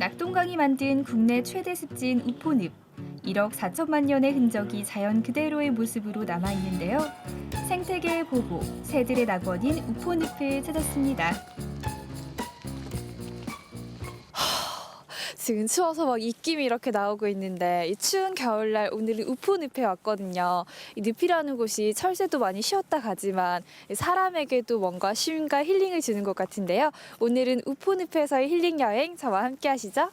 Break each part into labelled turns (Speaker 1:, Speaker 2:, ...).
Speaker 1: 낙동강이 만든 국내 최대 습지인 우포늪. 1억 4천만 년의 흔적이 자연 그대로의 모습으로 남아 있는데요. 생태계의 보고, 새들의 낙원인 우포늪을 찾았습니다.
Speaker 2: 지금 추워서 막 입김이 이렇게 나오고 있는데 이 추운 겨울날 오늘은 우포늪에 왔거든요. 이 늪이라는 곳이 철새도 많이 쉬었다 가지만 사람에게도 뭔가 쉼과 힐링을 주는 것 같은데요. 오늘은 우포늪에서의 힐링 여행 저와 함께 하시죠.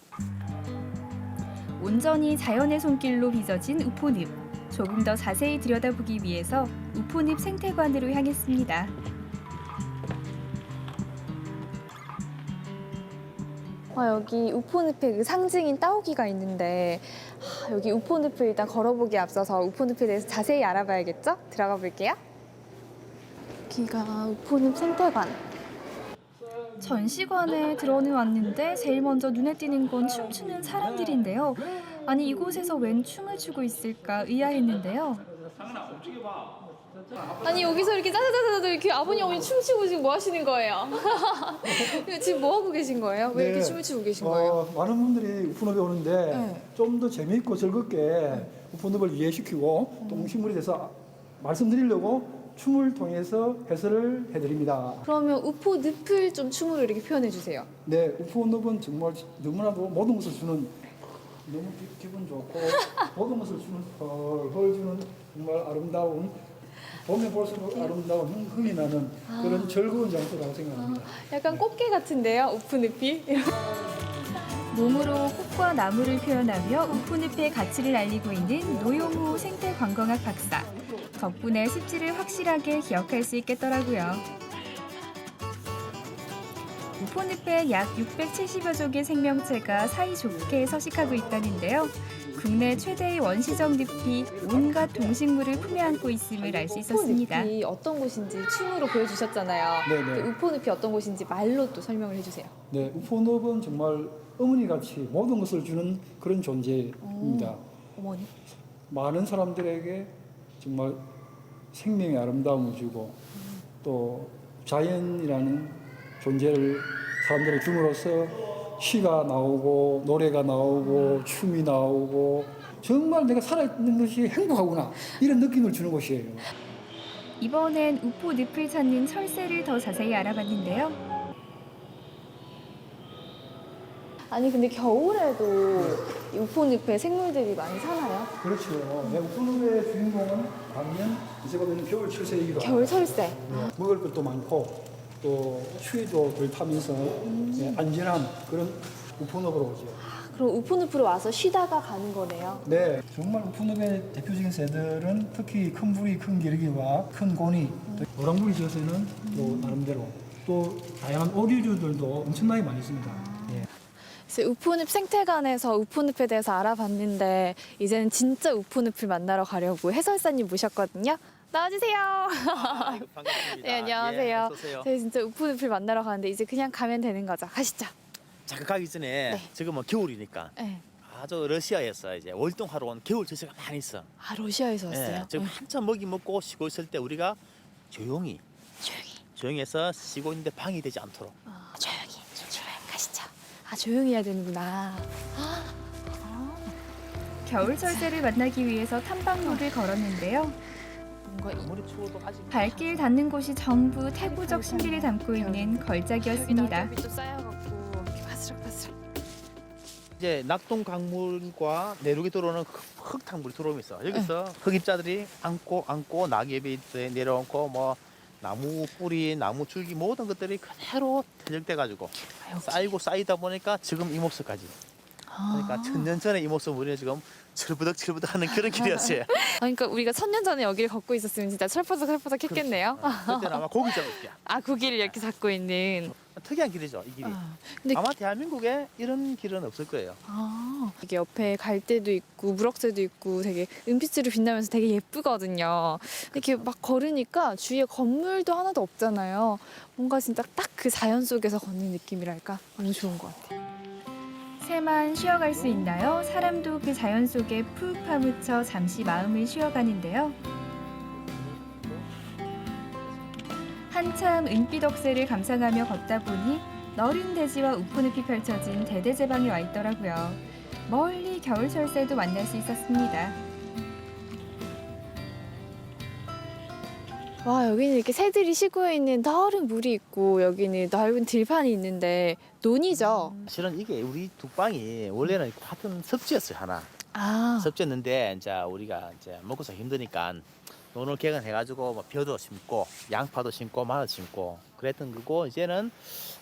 Speaker 1: 온전히 자연의 손길로 빚어진 우포늪. 조금 더 자세히 들여다보기 위해서 우포늪 생태관으로 향했습니다.
Speaker 2: 아, 여기 우포늪의 그 상징인 따오기가 있는데 아, 여기 우포늪을 일단 걸어보기 앞서서 우포늪에 대해서 자세히 알아봐야겠죠? 들어가 볼게요. 여기가 우포늪 생태관.
Speaker 1: 전시관에 들어는 왔는데 제일 먼저 눈에 띄는 건 춤추는 사람들인데요. 아니 이곳에서 웬 춤을 추고 있을까 의아했는데요.
Speaker 2: 아 니 여기서 이렇게 짜자자자자 이렇게 아버님 어머니 춤추고 지금 뭐 하시는 거예요? 지금 뭐 하고 계신 거예요? 왜 이렇게
Speaker 3: 네.
Speaker 2: 춤을 추고 계신 거예요?
Speaker 3: 어, 많은 분들이 우fun업에 오는데
Speaker 2: 네.
Speaker 3: 좀 더 재미있고 즐겁게 우fun업을 이해시키고
Speaker 2: 음.
Speaker 3: 또 응식물에 대해서 말씀드리려고 춤을 통해서 해설을 해드립니다.
Speaker 2: 그러면 우포 늪을 좀 춤으로 이렇게 표현해 주세요.
Speaker 3: 네, 우fun업은 정말 너무나도 모든 것을 주는 너무 기, 기분 좋고 모든 것을 주는 헐 헐 주는 정말 아름다운 보면 볼수록 아름다운 흥- 흥이 나는 그런 즐거운 장소라고 생각합니다.
Speaker 2: 약간 꽃게 같은데요, 늪이?
Speaker 1: 몸으로 꽃과 나무를 표현하며 우포늪의 가치를 알리고 있는 노용우 생태관광학 박사. 덕분에 습지를 확실하게 기억할 수 있겠더라고요. 우포늪에 약 670여 종의 생명체가 사이좋게 서식하고 있다는데요. 국내 최대의 원시적 늪이 온갖 동식물을 품에 안고 있음을 알 수 있었습니다.
Speaker 2: 우포 늪이 어떤 곳인지 춤으로 보여주셨잖아요.
Speaker 3: 네 네.
Speaker 2: 그 우포 늪이 어떤 곳인지 말로 또 설명을 해주세요.
Speaker 3: 네, 우포늪은 정말 어머니같이 모든 것을 주는 그런 존재입니다.
Speaker 2: 어머니.
Speaker 3: 많은 사람들에게 정말 생명의 아름다움을 주고 또 자연이라는 존재를 사람들에게 줌으로써 시가 나오고 노래가 나오고 춤이 나오고 정말 내가 살아있는 것이 행복하구나 이런 느낌을 주는 곳이에요.
Speaker 1: 이번엔 우포 늪을 찾는 철새를 더 자세히 알아봤는데요.
Speaker 2: 아니 근데 겨울에도 이 우포 늪에 생물들이 많이 사나요?
Speaker 3: 그렇죠. 네, 우포늪의 주인공은 반면 이제 보면 겨울 철새이기도 하고
Speaker 2: 겨울 철새.
Speaker 3: 네, 먹을 것도 많고 또 추위도 덜 타면서 네, 안전한 그런 우포늪으로 오죠.
Speaker 2: 그럼 우포 늪으로 와서 쉬다가 가는 거네요.
Speaker 3: 네, 정말 우포늪의 대표적인 새들은 특히 큰 부리, 큰 기러기와 큰 고니, 또 노랑부리 지어서는 또 나름대로 또 다양한 오리류들도 엄청나게 많이 있습니다. 예.
Speaker 2: 이제 우포늪 생태관에서 우포늪에 대해서 알아봤는데 이제는 진짜 우포늪을 만나러 가려고 해설사님 모셨거든요. 나와주세요.
Speaker 4: 아이고, 반갑습니다.
Speaker 2: 네, 안녕하세요.
Speaker 4: 예, 어서 오세요.
Speaker 2: 저희 진짜 우포늪을 만나러 가는데 이제 그냥 가면 되는 거죠. 가시죠.
Speaker 4: 가기 전에
Speaker 2: 네.
Speaker 4: 지금은 겨울이니까
Speaker 2: 네.
Speaker 4: 아주 러시아에서 이제 월동하러 온 겨울 철새가 많이 있어.
Speaker 2: 아 러시아에서 왔어요.
Speaker 4: 예, 지금
Speaker 2: 네.
Speaker 4: 한참 먹이 먹고 쉬고 있을 때 우리가 조용히
Speaker 2: 조용히.
Speaker 4: 조용히 해서 쉬고 있는데 방이 되지 않도록
Speaker 2: 어, 조용히. 조용히 가시죠. 아 조용히 해야 되는구나.
Speaker 1: 겨울 철새를 만나기 위해서 탐방로를 걸었는데요. 발길 닿는 곳이 전부 태고적 신비를 담고 있는 걸작이었습니다.
Speaker 4: 이제 낙동 강물과 내륙에 들어오는 흙- 흙탕물이 들어오면서 여기서 흙입자들이 안고 안고 낙엽이 내려오고 뭐 나무 뿌리, 나무 줄기 모든 것들이 그대로 퇴적돼 가지고 쌓이고 쌓이다 보니까 지금 이 모습까지. 그러니까 천년 전에 이 모습 우리는 지금 철부덕 철부덕 하는 그런 길이었어요.
Speaker 2: 아, 그러니까 우리가 천년 전에 여기를 걷고 있었으면 진짜 철퍼덕 철퍼덕 했겠네요.
Speaker 4: 그때는 아마 고기 잡을 때야.
Speaker 2: 아, 그 길을 이렇게 잡고 있는.
Speaker 4: 특이한 길이죠, 이 길이.
Speaker 2: 아, 근데
Speaker 4: 아마 대한민국에 이런 길은 없을 거예요.
Speaker 2: 아, 이게 옆에 갈대도 있고 무럭새도 있고 되게 은빛으로 빛나면서 되게 예쁘거든요. 이렇게 막 걸으니까 주위에 건물도 하나도 없잖아요. 뭔가 진짜 딱 그 자연 속에서 걷는 느낌이랄까 너무 좋은 것 같아요.
Speaker 1: 새만 쉬어갈 수 있나요? 사람도 그 자연 속에 푹 파묻혀 잠시 마음을 쉬어가는데요. 한참 은빛 억새를 감상하며 걷다 보니 너른 대지와 우포늪이 펼쳐진 대대제방에 와 있더라고요. 멀리 겨울 철새도 만날 수 있었습니다.
Speaker 2: 와 여기는 이렇게 새들이 쉬고 있는 넓은 물이 있고 여기는 넓은 들판이 있는데 논이죠.
Speaker 4: 사실은 이게 우리 뚝방이 원래는 같은 섭지였어요 하나.
Speaker 2: 아
Speaker 4: 섭지였는데 이제 우리가 이제 먹고 서 힘드니까 논을 개간해가지고 뭐 벼도 심고 양파도 심고 마늘 심고 그랬던 거고 이제는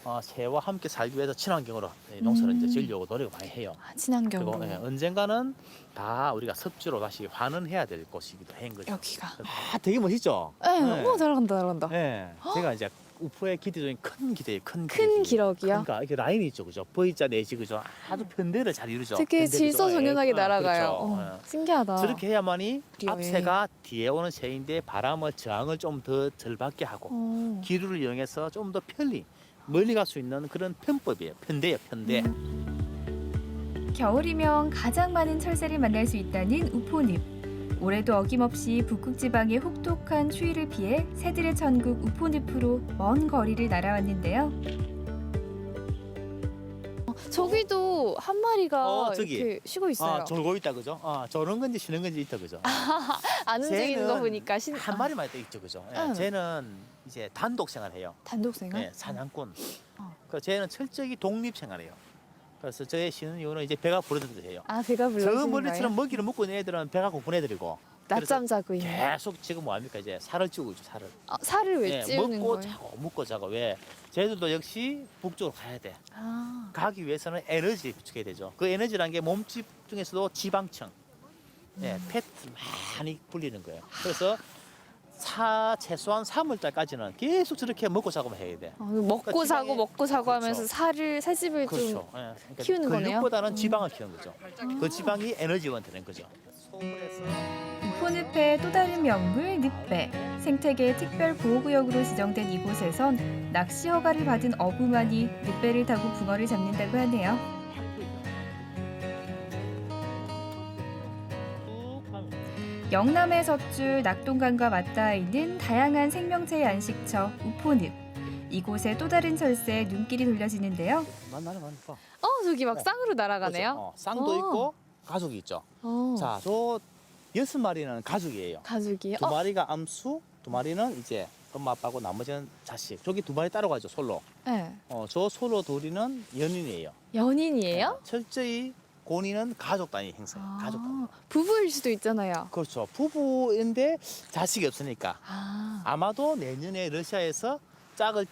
Speaker 4: 어, 새와 함께 살기 위해서 친환경으로 이 농사를
Speaker 2: 음.
Speaker 4: 이제 지으려고 노력을 많이 해요.
Speaker 2: 아, 친환경으로
Speaker 4: 그리고 예, 언젠가는 다 우리가 섭지로 다시 환원해야 될 곳이기도 한 거죠.
Speaker 2: 여기가.
Speaker 4: 아, 되게 멋있죠.
Speaker 2: 네,
Speaker 4: 네.
Speaker 2: 오 잘한다 잘한다.
Speaker 4: 예, 제가 이제 우프의 기대 중에 큰 기대예요. 큰,
Speaker 2: 큰
Speaker 4: 기대.
Speaker 2: 기러기요?
Speaker 4: 그러니까 이게 라인이 있죠, 그죠? V자 내지 그죠? 아주 편대를 잘 이루죠.
Speaker 2: 되게
Speaker 4: 편대를
Speaker 2: 질서정연하게
Speaker 4: 좀, 예,
Speaker 2: 날아가요.
Speaker 4: 그렇죠.
Speaker 2: 어,
Speaker 4: 예.
Speaker 2: 신기하다.
Speaker 4: 저렇게 해야만이 앞새가 뒤에 오는 새인데 바람을 저항을 좀 더 덜 받게 하고
Speaker 2: 어.
Speaker 4: 기류를 이용해서 좀 더 편리 멀리 갈 수 있는 그런 편법이에요. 편대예요, 편대.
Speaker 1: 겨울이면 가장 많은 철새를 만날 수 있다는 우포늪. 올해도 어김없이 북극 지방의 혹독한 추위를 피해 새들의 천국 우포늪으로 먼 거리를 날아왔는데요.
Speaker 2: 저기도 한 마리가
Speaker 4: 어, 저기.
Speaker 2: 이렇게 쉬고 있어요.
Speaker 4: 아, 졸고 있다, 그죠? 아, 저런 건지 쉬는 건지 있다, 그죠?
Speaker 2: 안 움직이는 거
Speaker 4: 쟤는
Speaker 2: 보니까 신...
Speaker 4: 한
Speaker 2: 아,
Speaker 4: 마리만 있다 있죠, 그죠? 예,
Speaker 2: 응.
Speaker 4: 쟤는 이제 단독 생활해요.
Speaker 2: 단독 생활.
Speaker 4: 네, 사냥꾼.
Speaker 2: 어.
Speaker 4: 그 쟤는 철저히 독립 생활해요. 그래서 저의 쉬는 이유는 이제 배가 부르듯해요.
Speaker 2: 아 배가
Speaker 4: 저
Speaker 2: 불러지는 거예요?
Speaker 4: 먹이를 먹고 있는 애들은 배가 고픈 애들이고
Speaker 2: 낮잠 자고 있는.
Speaker 4: 계속 지금 뭐합니까 이제 살을 찌우고 있죠 살을.
Speaker 2: 어, 살을 왜
Speaker 4: 예,
Speaker 2: 찌우는
Speaker 4: 먹고
Speaker 2: 거예요?
Speaker 4: 자고 먹고 자고 왜? 쟤들도 역시 북쪽으로 가야 돼.
Speaker 2: 아,
Speaker 4: 가기 위해서는 에너지 비축해야 되죠. 그 에너지란 게 몸집 중에서도 지방층, 예,
Speaker 2: 음.
Speaker 4: 패트 많이 불리는 거예요. 그래서 사 최소한 3월달까지는 계속 저렇게 먹고 자고만 해야 돼.
Speaker 2: 어, 먹고
Speaker 4: 그러니까
Speaker 2: 자고
Speaker 4: 지방에-
Speaker 2: 먹고 자고
Speaker 4: 그렇죠.
Speaker 2: 하면서 살을 살집을 좀
Speaker 4: 그렇죠. 예, 그러니까
Speaker 2: 키우는 거네요?
Speaker 4: 근육보다는
Speaker 2: 음.
Speaker 4: 지방을 키우는 거죠. 그 지방이 에너지원 되는 거죠.
Speaker 1: 우포늪의 또 다른 명물 늪배. 생태계 특별 보호구역으로 지정된 이곳에선 낚시 허가를 받은 어부만이 늪배를 타고 붕어를 잡는다고 하네요. 영남의 젖줄 낙동강과 맞닿아 있는 다양한 생명체의 안식처 우포늪. 이곳에 또 다른 철새에 눈길이 돌려지는데요.
Speaker 4: 만나는 만 봐.
Speaker 2: 어 저기 막 쌍으로 날아가네요.
Speaker 4: 어, 쌍도
Speaker 2: 어.
Speaker 4: 있고 가족이 있죠.
Speaker 2: 어.
Speaker 4: 자, 저 여섯 마리는 가족이에요.
Speaker 2: 가족이
Speaker 4: 두
Speaker 2: 어,
Speaker 4: 마리가 암수, 두 마리는 이제 엄마 아빠고 나머지는 자식. 저기 두 마리 따라가죠 솔로.
Speaker 2: 네.
Speaker 4: 어, 저 솔로 둘이는 연인이에요.
Speaker 2: 연인이에요?
Speaker 4: 어, 철저히 고니는 가족 단위 행사예요.
Speaker 2: 아,
Speaker 4: 가족 단위.
Speaker 2: 부부일 수도 있잖아요.
Speaker 4: 그렇죠. 부부인데 자식이 없으니까
Speaker 2: 아,
Speaker 4: 아마도 내년에 러시아에서 짝을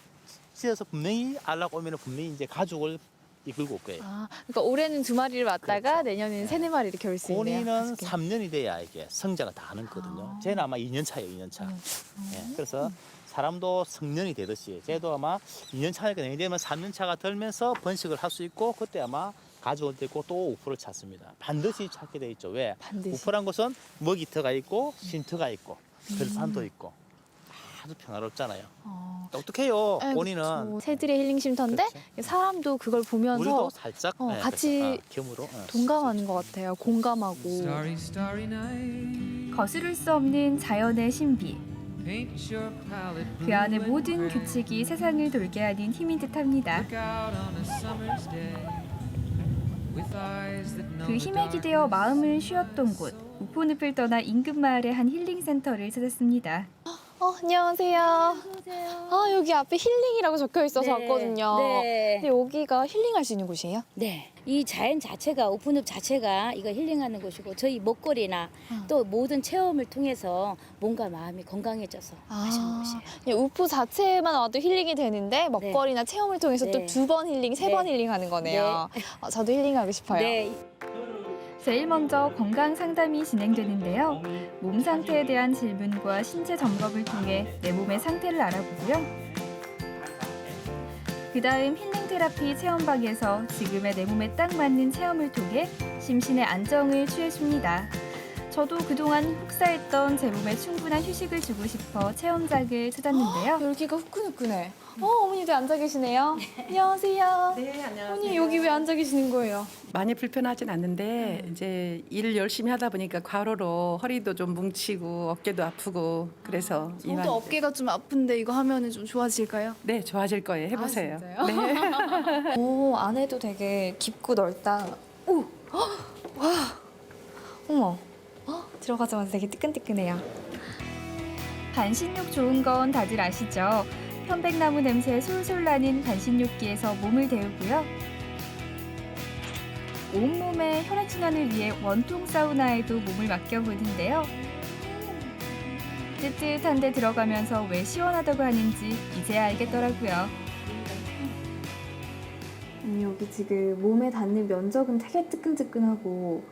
Speaker 4: 지어서 분명히 알라고 오면 분명히 이제 가족을 이끌고 올 거예요.
Speaker 2: 아, 그러니까 올해는 두 마리를 왔다가
Speaker 4: 그렇죠.
Speaker 2: 내년에는 세네 마리를 키울 수 있네요.
Speaker 4: 고니는
Speaker 2: 가족이.
Speaker 4: 3년이 돼야 이게 성장을 다 하는 거거든요.
Speaker 2: 아.
Speaker 4: 쟤는 아마 2년 차예요, 2년 차.
Speaker 2: 음.
Speaker 4: 예, 그래서 사람도 성년이 되듯이 쟤도 아마 2년 차니까 내년 되면 3년 차가 들면서 번식을 할 수 있고 그때 아마 가족을 데리고 또 우프를 찾습니다. 반드시 찾게 돼 있죠. 왜?
Speaker 2: 반드시.
Speaker 4: 우프란 곳은 먹이터가 있고 쉼터가 있고 들판도 있고 아주 평화롭잖아요.
Speaker 2: 어.
Speaker 4: 똑똑해요.
Speaker 2: 네,
Speaker 4: 본인은
Speaker 2: 그쵸. 새들의 힐링 쉼터인데
Speaker 4: 그렇죠.
Speaker 2: 사람도 그걸 보면서
Speaker 4: 우리도 살짝
Speaker 2: 어,
Speaker 4: 예,
Speaker 2: 같이
Speaker 4: 그래서, 아, 겸으로 예,
Speaker 2: 동감하는 것 같아요. 공감하고.
Speaker 5: Starry, starry night.
Speaker 1: 거스를 수 없는 자연의 신비. 그 안의 모든. 규칙이 세상을 돌게 하는 힘인 듯합니다. 그 힘에 기대어 마음을 쉬었던 곳 우포늪을 떠나 인근 마을의 한 힐링 센터를 찾았습니다.
Speaker 2: 어, 안녕하세요. 아, 여기 앞에 힐링이라고 적혀 있어서
Speaker 6: 네,
Speaker 2: 왔거든요.
Speaker 6: 네.
Speaker 2: 근데 여기가 힐링할 수 있는 곳이에요?
Speaker 6: 네. 이 자연 자체가 오픈업 자체가 이거 힐링하는 곳이고 저희 먹거리나
Speaker 2: 어.
Speaker 6: 또 모든 체험을 통해서 몸과 마음이 건강해져서 하시는 곳이에요.
Speaker 2: 그냥 우프 자체만 와도 힐링이 되는데 먹거리나 체험을 통해서 또
Speaker 6: 네.
Speaker 2: 두번 힐링, 세번
Speaker 6: 네.
Speaker 2: 힐링하는 거네요. 어, 저도 힐링하고 싶어요.
Speaker 6: 네.
Speaker 1: 제일 먼저 건강 상담이 진행되는데요. 몸 상태에 대한 질문과 신체 점검을 통해 내 몸의 상태를 알아보고요. 그 다음 힐링 테라피 체험방에서 지금의 내 몸에 딱 맞는 체험을 통해 심신의 안정을 취해줍니다. 저도 그동안 혹사했던 제 몸에 충분한 휴식을 주고 싶어 체험장을 찾았는데요.
Speaker 2: 여기가 후끈후끈해. 어, 어머니들 앉아 계시네요. 안녕하세요.
Speaker 7: 네, 안녕하세요.
Speaker 2: 어머니 여기 왜왜 앉아 계시는 거예요?
Speaker 7: 많이 불편하진 않는데 이제 일 열심히 하다 보니까 과로로 허리도 좀 뭉치고 어깨도 아프고 그래서 이만
Speaker 2: 저도 어깨가 좀 아픈데 이거 하면은 좀 좋아질까요?
Speaker 7: 네 좋아질 거예요 해보세요.
Speaker 2: 진짜요?
Speaker 7: 네.
Speaker 2: 오 안에도 되게 깊고 넓다. 오, 헉! 와, 어머, 헉, 들어가자마자 되게 뜨끈뜨끈해요.
Speaker 1: 반신욕 좋은 건 다들 아시죠? 편백나무 냄새 솔솔 나는 반신욕기에서 몸을 데우고요. 온몸의 혈액순환을 위해 원통 사우나에도 몸을 맡겨보는데요. 뜨뜻한데 들어가면서 왜 시원하다고 하는지 이제야 알겠더라고요.
Speaker 8: 아니 여기 지금 몸에 닿는 면적은 되게 뜨끈뜨끈하고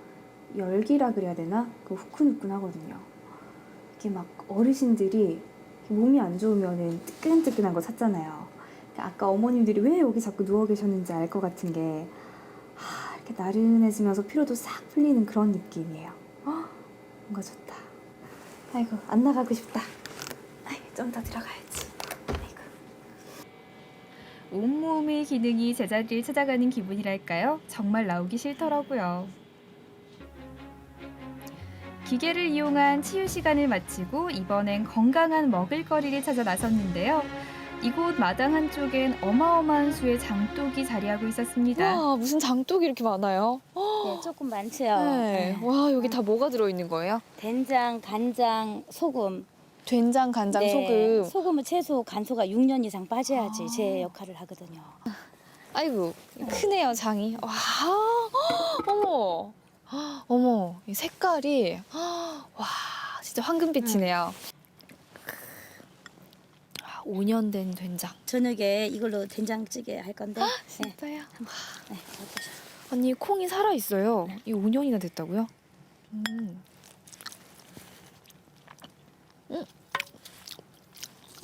Speaker 8: 열기라 그래야 되나? 그 후끈후끈하거든요. 이게 막 어르신들이 몸이 안 좋으면은 뜨끈뜨끈한 거 찾잖아요. 그러니까 아까 어머님들이 왜 여기 자꾸 누워 계셨는지 알 것 같은 게 하, 이렇게 나른해지면서 피로도 싹 풀리는 그런 느낌이에요. 어, 뭔가 좋다. 아이고 안 나가고 싶다. 좀 더 들어가야지. 아이고.
Speaker 1: 온몸의 기능이 제자리를 찾아가는 기분이랄까요? 정말 나오기 싫더라고요. 기계를 이용한 치유 시간을 마치고 이번엔 건강한 먹을거리를 찾아 나섰는데요. 이곳 마당 한쪽엔 어마어마한 수의 장독이 자리하고 있었습니다.
Speaker 2: 와 무슨 장독이 이렇게 많아요?
Speaker 6: 네, 조금 많죠.
Speaker 2: 네.
Speaker 6: 네.
Speaker 2: 와 여기 다 뭐가 들어 있는 거예요?
Speaker 6: 된장, 간장, 소금.
Speaker 2: 된장, 간장,
Speaker 6: 네,
Speaker 2: 소금.
Speaker 6: 소금은 최소 간소가 6년 이상 빠져야지
Speaker 2: 아.
Speaker 6: 제 역할을 하거든요.
Speaker 2: 아이고 크네요 장이. 와, 어머, 어머 이 색깔이 와 진짜 황금빛이네요. 아, 5년 된 된장.
Speaker 6: 저녁에 이걸로 된장찌개 할 건데. 네.
Speaker 2: 진짜요?
Speaker 6: 네, 맛보세요.
Speaker 2: 아니 콩이 살아 있어요. 이 5년이나 됐다고요? 음. 음.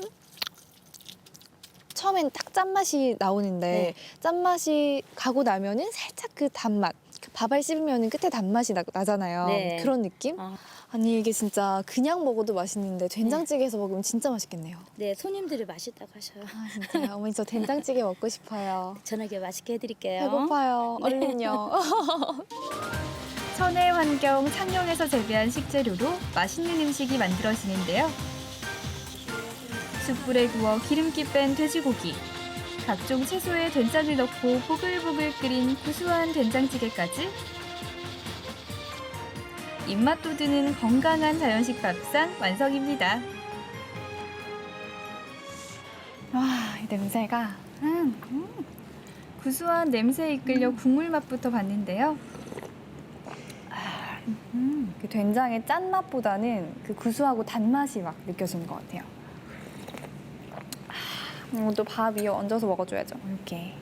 Speaker 2: 음. 처음엔 딱 짠맛이 나오는데 짠맛이 가고 나면은 살짝 그 단맛 그 밥알 씹으면 끝에 단맛이 나, 나잖아요
Speaker 6: 네.
Speaker 2: 그런 느낌?
Speaker 6: 아.
Speaker 2: 아니 이게 진짜 그냥 먹어도 맛있는데 된장찌개에서 먹으면 진짜 맛있겠네요
Speaker 6: 네, 손님들이 맛있다고 하셔요.
Speaker 2: 아 진짜요? 어머니 저 된장찌개 먹고 싶어요
Speaker 6: 저녁에 맛있게 해드릴게요.
Speaker 2: 배고파요 얼른요
Speaker 1: 천혜 환경 창녕에서 재배한 식재료로 맛있는 음식이 만들어지는데요. 숯불에 구워 기름기 뺀 돼지고기, 각종 채소에 된장을 넣고 보글보글 끓인 구수한 된장찌개까지 입맛 돋우는 건강한 자연식 밥상 완성입니다.
Speaker 2: 와 이 냄새가 음.
Speaker 1: 구수한 냄새에 이끌려 국물 맛부터 봤는데요.
Speaker 2: 그 된장의 짠맛보다는 그 구수하고 단맛이 막 느껴지는 것 같아요. 이것도 밥 위에 얹어서 먹어줘야죠. 이렇게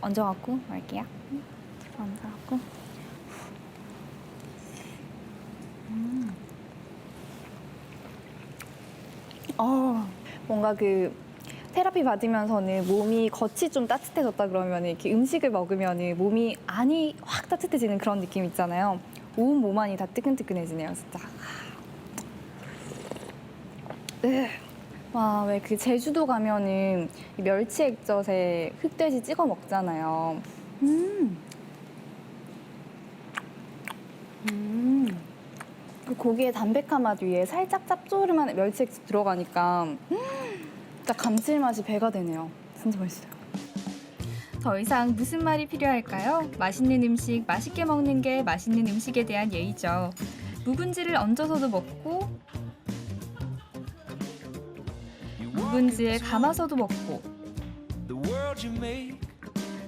Speaker 2: 얹어갖고 먹을게요. 얹어갖고. 음. 어, 뭔가 그 테라피 받으면서는 몸이 겉이 좀 따뜻해졌다 그러면 이렇게 음식을 먹으면 몸이 안이 확 따뜻해지는 그런 느낌 있잖아요. 온 몸 안이 다 뜨끈뜨끈해지네요, 진짜. 으. 와, 왜 그 제주도 가면은 이 멸치 액젓에 흑돼지 찍어 먹잖아요. 음. 음. 그 고기의 담백한 맛 위에 살짝 짭조름한 멸치 액젓 들어가니까 음, 진짜 감칠맛이 배가 되네요. 진짜 맛있어요.
Speaker 1: 더 이상 무슨 말이 필요할까요? 맛있는 음식 맛있게 먹는 게 맛있는 음식에 대한 예의죠. 묵은지를 얹어서도 먹고 묵은지에 감아서도 먹고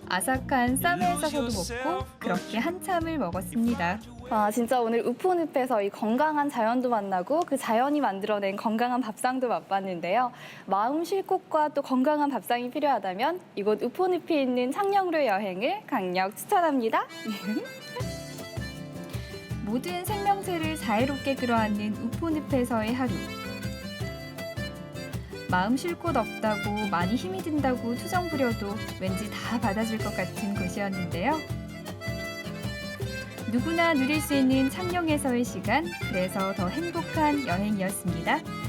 Speaker 1: 아삭한 쌈에 싸서도 먹고 그렇게 한참을 먹었습니다.
Speaker 2: 와, 진짜 오늘 우포늪에서 이 건강한 자연도 만나고 그 자연이 만들어낸 건강한 밥상도 맛봤는데요. 마음 쉴 곳과 또 건강한 밥상이 필요하다면 이곳 우포늪에 있는 창녕로 여행을 강력 추천합니다.
Speaker 1: 모든 생명체를 자유롭게 끌어안는 우포늪에서의 하루. 마음 쉴 곳 없다고 많이 힘이 든다고 투정 부려도 왠지 다 받아줄 것 같은 곳이었는데요. 누구나 누릴 수 있는 창녕에서의 시간, 그래서 더 행복한 여행이었습니다.